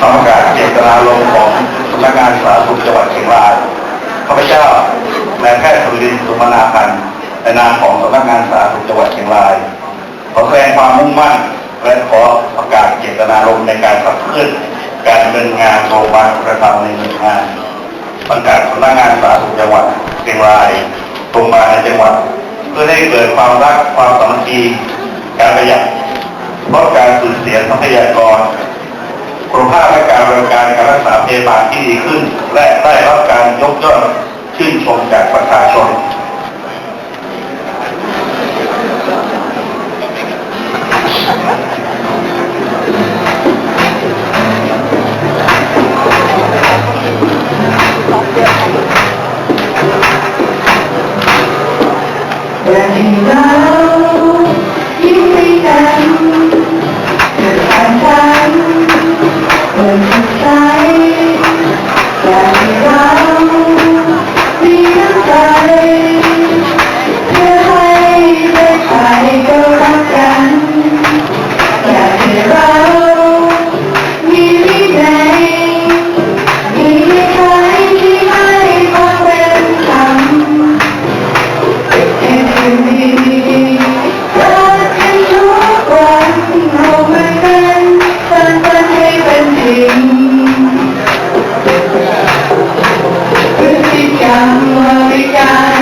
สำนักานเจตนาลงของสำนักงานสาธารณสุขจังหวัดเชียงรายข้าพเจ้านายแพทย์สุรินทร์สุมนาพันธ์ในนามของสำนักงานสาธารณสุขจังหวัดเชียงรายขอแสดงความมุ่งมั่นและขอประกาศเจตนารมณ์ในการขับเคลื่อนการดำเนินงานโรงพยาบาประทำในหน่วยงานประกาศสำนักงานสาธารณสุขจังหวัดเชียงรายโรงพยาบาลในจังหวัด เพื่อให้เกิดความรักความสามัคคีการประหยัดเพราะการสูญเสียทรัพยากร คุณภาพและการบริการการรักษาพยาบาลที่ดีขึ้น และได้รับการยกย่องชื่นชมจากประชาชน ฤติ